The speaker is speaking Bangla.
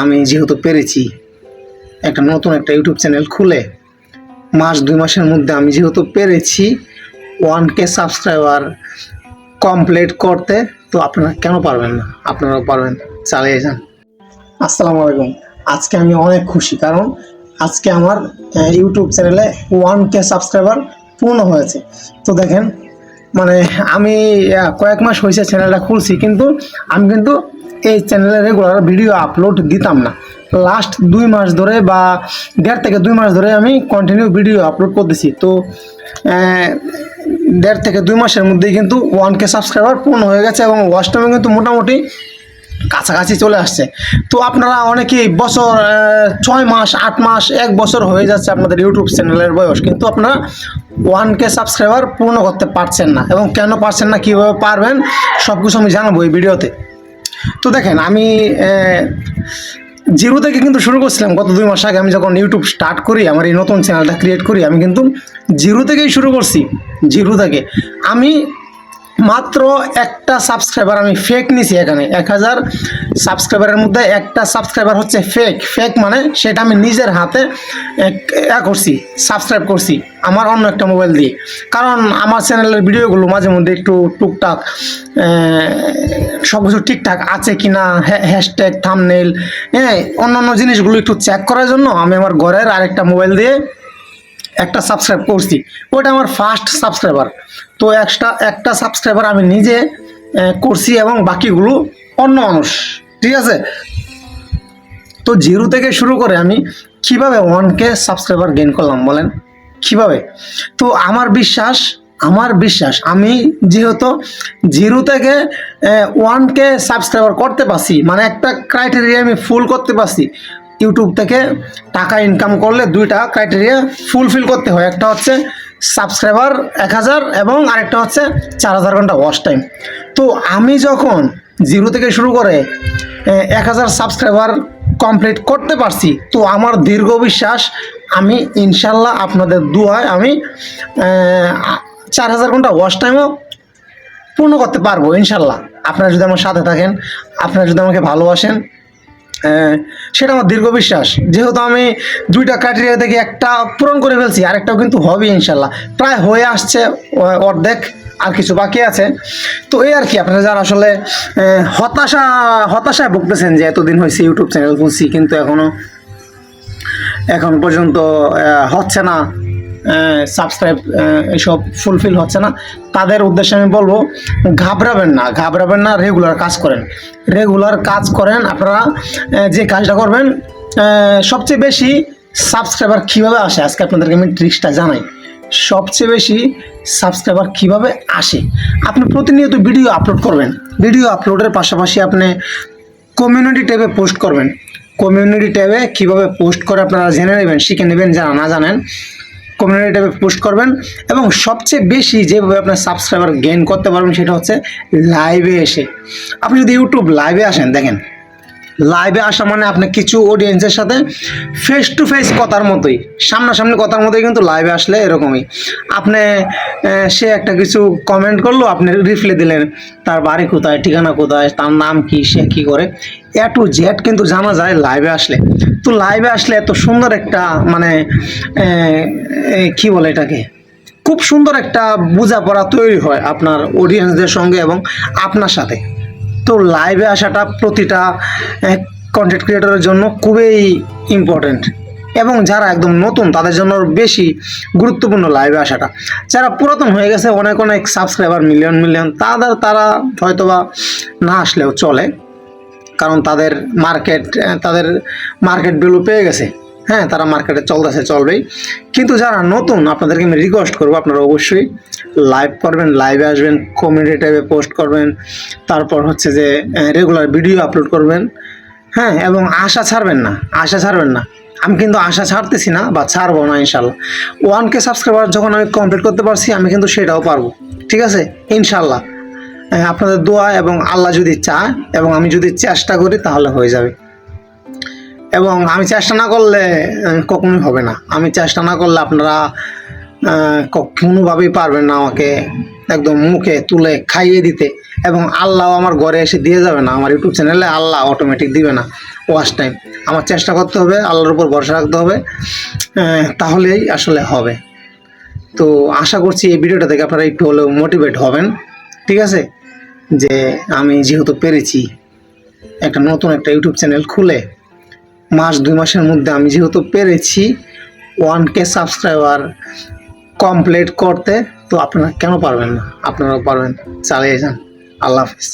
আমি যেহেতু পেরেছি একটা নতুন একটা ইউটিউব চ্যানেল খুলে, মাস দুই মাসের মধ্যে আমি যেহেতু পেরেছি ওয়ান কে সাবস্ক্রাইবার কমপ্লিট করতে, তো আপনারা কেন পারবেন না? আপনারাও পারবেন, চালিয়ে যান। আসসালামু আলাইকুম। আজকে আমি অনেক খুশি কারণ আজকে আমার ইউটিউব চ্যানেলে ওয়ান কে সাবস্ক্রাইবার পূর্ণ হয়েছে। তো দেখেন মানে আমি কয়েক মাস হয়েছে চ্যানেলটা খুলছি, কিন্তু আমি কিন্তু এই চ্যানেলে রেগুলার ভিডিও আপলোড দিতাম না। লাস্ট দুই মাস ধরে বা দেড় থেকে দুই মাস ধরে আমি কন্টিনিউ ভিডিও আপলোড করতেছি। তো দেড় থেকে দুই মাসের মধ্যেই কিন্তু ওয়ান কে সাবস্ক্রাইবার পূর্ণ হয়ে গেছে এবং ওয়াচ কিন্তু মোটামুটি কাছাকাছি চলে আসছে। তো আপনারা অনেকেই বছর ছয় মাস, আট মাস, এক বছর হয়ে যাচ্ছে আপনাদের ইউটিউব চ্যানেলের বয়স, কিন্তু আপনারা ওয়ান কে সাবস্ক্রাইবার পূর্ণ করতে পারছেন না। এবং কেন পারছেন না, কীভাবে পারবেন সব কিছু আমি জানাব এই ভিডিওতে তো দেখেন, আমি জিরো থেকে কিন্তু শুরু করছিলাম গত দুই মাস আগে। আমি যখন ইউটিউব স্টার্ট করি, আমার এই নতুন চ্যানেলটা ক্রিয়েট করি, আমি কিন্তু জিরো থেকেই শুরু করছি। জিরো থেকে। আমি মাত্র একটা সাবস্ক্রাইবার আমি ফেক নিছি এখানে। এক হাজার সাবস্ক্রাইবারের মধ্যে একটা সাবস্ক্রাইবার হচ্ছে ফেক ফেক মানে সেটা আমি নিজের হাতে করছি সাবস্ক্রাইব করছি আমার অন্য একটা মোবাইল দিয়ে। কারণ আমার চ্যানেলের ভিডিওগুলো মাঝে মধ্যে একটু টুকটাক সব কিছু ঠিকঠাক আছে কি না হ্যাশট্যাগ থামনেল হ্যাঁ অন্যান্য জিনিসগুলো একটু চেক করার জন্য আমি আমার ঘরের আরেকটা মোবাইল দিয়ে একটা সাবস্ক্রাইব করছি। ওটা আমার ফার্স্ট সাবস্ক্রাইবার তো একটা একটা সাবস্ক্রাইবার আমি নিজে করছি এবং বাকিগুলো অন্য মানুষ। ঠিক আছে? তো জিরো থেকে শুরু করে আমি কীভাবে ওয়ান কে সাবস্ক্রাইবার গেইন করলাম বলেন? কীভাবে? তো আমার বিশ্বাস আমার বিশ্বাস, আমি যেহেতু জিরো থেকে ওয়ান কে সাবস্ক্রাইবার করতে পারছি মানে একটা ক্রাইটেরিয়া আমি ফুল করতে পারছি ইউটিউব থেকে টাকা ইনকাম করলে দুইটা ক্রাইটেরিয়া ফুলফিল করতে হয়। একটা হচ্ছে সাবস্ক্রাইবার এক হাজার এবং আরেকটা হচ্ছে চার হাজার ঘণ্টা ওয়াচ টাইম তো আমি যখন জিরো থেকে শুরু করে এক হাজার সাবস্ক্রাইবার কমপ্লিট করতে পারছি, তো আমার দীর্ঘ বিশ্বাস আমি ইনশাল্লাহ আপনাদের দুয়ায় আমি চার হাজার ঘণ্টা ওয়াচ টাইমও পূর্ণ করতে পারব ইনশাল্লাহ। আপনারা যদি আমার সাথে থাকেন, আপনারা যদি আমাকে ভালোবাসেন সেটা আমার দীর্ঘ বিশ্বাস। যেহেতু আমি দুইটা ক্রাইটেরিয়া থেকে একটা পূরণ করে ফেলছি, আরেকটাও কিন্তু হবে ইনশাল্লাহ। প্রায় হয়ে আসছে অর্ধেক, আর কিছু বাকি আছে। তো এই আর কি, আপনারা যারা আসলে হতাশা, হতাশায় ভুগতেছেন যে এতদিন হয়েছে ইউটিউব চ্যানেল খুলছি, কিন্তু এখনও এখন পর্যন্ত হচ্ছে না। সাবস্ক্রাইব এসব ফুলফিল হচ্ছে না। তাদের উদ্দেশ্যে আমি বলব, ঘাবড়াবেন না ঘাবড়াবেন না রেগুলার কাজ করেন। রেগুলার কাজ করেন, আপনারা যে কাজটা করবেন সবচেয়ে বেশি সাবস্ক্রাইবার কীভাবে আসে? আজকে আপনাদেরকে আমি ট্রিক্সটা জানাই। সবচেয়ে বেশি সাবস্ক্রাইবার কীভাবে আসে? আপনি প্রতিনিয়ত ভিডিও আপলোড করবেন। ভিডিও আপলোডের পাশাপাশি আপনি কমিউনিটি ট্যাবে পোস্ট করবেন। কমিউনিটি ট্যাবে কীভাবে পোস্ট করে আপনারা জেনে নেবেন, শিখে নেবেন, যারা না জানেন। কমিউনিটি পোস্ট করবেন এবং সবচেয়ে বেশি যেভাবে আপনার সাবস্ক্রাইবার গেইন করতে পারবেন সেটা হচ্ছে লাইভে এসে। আপনি যদি ইউটিউব লাইভে আসেন, দেখেন লাইভে আসা মানে আপনি কিছু অডিয়েন্সের সাথে ফেস টু ফেস কথার মতোই, সামনাসামনি কথার মতোই কিন্তু লাইভে আসলে এরকমই। আপনি সে একটা কিছু কমেন্ট করল, আপনি রিপ্লাই দিলেন, তার বাড়ি কোথায়, ঠিকানা কোথায়, তার নাম কি, সে কি করে? এ টু জেড কিন্তু জানা যায় লাইভে আসলে। তো লাইভে আসলে এত সুন্দর একটা মানে কি বলে এটাকে? খুব সুন্দর একটা বোঝাপড়া তৈরি হয় আপনার অডিয়েন্সদের সঙ্গে এবং আপনার সাথে। তো লাইভে আসাটা প্রতিটা কন্টেন্ট ক্রিয়েটরের জন্য খুবই ইম্পর্ট্যান্ট এবং যারা একদম নতুন, তাদের জন্য বেশি গুরুত্বপূর্ণ লাইভে আসাটা। যারা পুরাতন হয়ে গেছে, অনেক অনেক সাবস্ক্রাইবার মিলিয়ন মিলিয়ন তাদের, তারা হয়তোবা না আসলেও চলে। কারণ তাদের মার্কেট তাদের মার্কেট ভ্যালু পেয়ে গেছে। হ্যাঁ তারা মার্কেটে চলতেছে, চলবেই। কিন্তু যারা নতুন, আপনাদেরকে আমি রিকোয়েস্ট করব, আপনারা অবশ্যই লাইভ করবেন লাইভে আসবেন কমিউনিটি ট্যাবে পোস্ট করবেন, তারপর হচ্ছে যে রেগুলার ভিডিও আপলোড করবেন। হ্যাঁ এবং আশা ছাড়বেন না, আশা ছাড়বেন না। আমি কিন্তু আশা ছাড়তেছি না বা ছাড়বো না ইনশাল্লাহ। ওয়ান কে সাবস্ক্রাইবার যখন আমি কমপ্লিট করতে পারছি আমি কিন্তু সেটাও পারব। ঠিক আছে? ইনশাল্লাহ। আপনাদের দোয়া এবং আল্লাহ যদি চায় এবং আমি যদি চেষ্টা করি তাহলে হয়ে যাবে। এবং আমি চেষ্টা না করলে কখনোই হবে না। আমি চেষ্টা না করলে আপনারা আহ, ক- কোনোভাবেই পারবেন না আমাকে একদম মুখে তুলে খাইয়ে দিতে। এবং আল্লাহ আমার ঘরে এসে দিয়ে যাবে না। আমার ইউটিউব চ্যানেলে আল্লাহ অটোমেটিক দিবে না। ওয়াচ টাইম আমার চেষ্টা করতে হবে, আল্লাহর উপর ভরসা রাখতে হবে তাহলেই আসলে হবে। তো আশা করছি এই ভিডিওটা থেকে আপনারা একটু হলেও মোটিভেট হবেন, ঠিক আছে? যে আমি যেহেতু পেরেছি একটা নতুন একটা ইউটিউব চ্যানেল খুলে, মাস দুই মাসের মধ্যে আমি যেহেতু পেরেছি ওয়ান কে সাবস্ক্রাইবার কমপ্লিট করতে, তো আপনারা কেন পারবেন না? আপনারাও পারবেন, চালিয়ে যান। আল্লাহ হাফিজ।